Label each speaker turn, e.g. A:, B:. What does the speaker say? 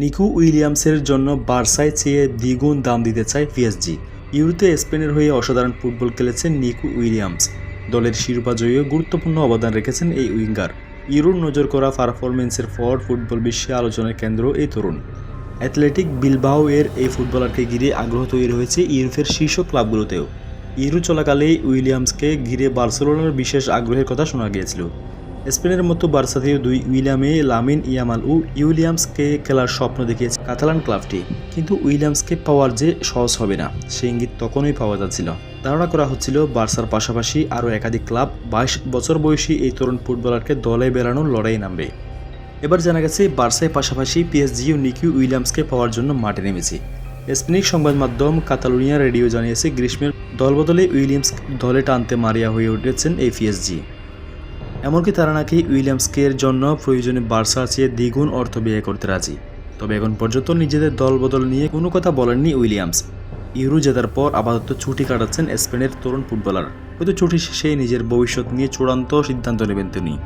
A: Nico উইলিয়ামসের জন্য বার্সায় চেয়ে দ্বিগুণ দাম দিতে চায় পিএসজি। ইউরোতে স্পেনের হয়ে অসাধারণ ফুটবল খেলেছেন নিকু উইলিয়ামস। দলের শিরোপা জয়ীও গুরুত্বপূর্ণ অবদান রেখেছেন এই উইঙ্গার। ইউরোর নজর করা পারফরমেন্সের পর ফুটবল বিশ্বে আলোচনার কেন্দ্র এই তরুণ। অ্যাথলেটিক বিলবাও এর এই ফুটবলারকে ঘিরে আগ্রহ তৈরি হয়েছে ইউরোপের শীর্ষ ক্লাবগুলোতেও। ইউরো চলাকালে উইলিয়ামসকে ঘিরে বার্সেলোনার বিশেষ আগ্রহের কথা শোনা গিয়েছিল। স্পেনের মতো বার্সাতেও দুই উইলিয়ামে লামিন ইয়ামাল ও উইলিয়ামসকে খেলার স্বপ্ন দেখিয়েছে কাতালান ক্লাবটি। কিন্তু উইলিয়ামসকে পাওয়ার যে সহজ হবে না, সে ইঙ্গিত তখনই পাওয়া যাচ্ছিল। ধারণা করা হচ্ছিল, বার্সার পাশাপাশি আরও একাধিক ক্লাব বাইশ বছর বয়সী এই তরুণ ফুটবলারকে দলে বেড়ানোর লড়াই নামবে। এবার জানা গেছে, বার্সায় পাশাপাশি পিএসজি ও নিকিউ উইলিয়ামসকে পাওয়ার জন্য মাঠে নেমেছে। স্পেনিশ সংবাদ মাধ্যম কাতালুনিয়া রেডিও জানিয়েছে, গ্রীষ্মের দলবদলে উইলিয়ামস দলে টানতে মারিয়া হয়ে উঠেছেন এই পিএসজি। এমনকি তারা নাকি উইলিয়ামসকের জন্য প্রয়োজনে বার্সা চেয়ে দ্বিগুণ অর্থ ব্যয় করতে রাজি। তবে এখন পর্যন্ত নিজেদের দলবদল নিয়ে কোনো কথা বলেননি উইলিয়ামস। ইউরো জেতার পর আপাতত ছুটি কাটাচ্ছেন স্পেনের তরুণ ফুটবলার। হয়তো ছুটি শেষে নিজের ভবিষ্যৎ নিয়ে চূড়ান্ত সিদ্ধান্ত নেবেন তিনি।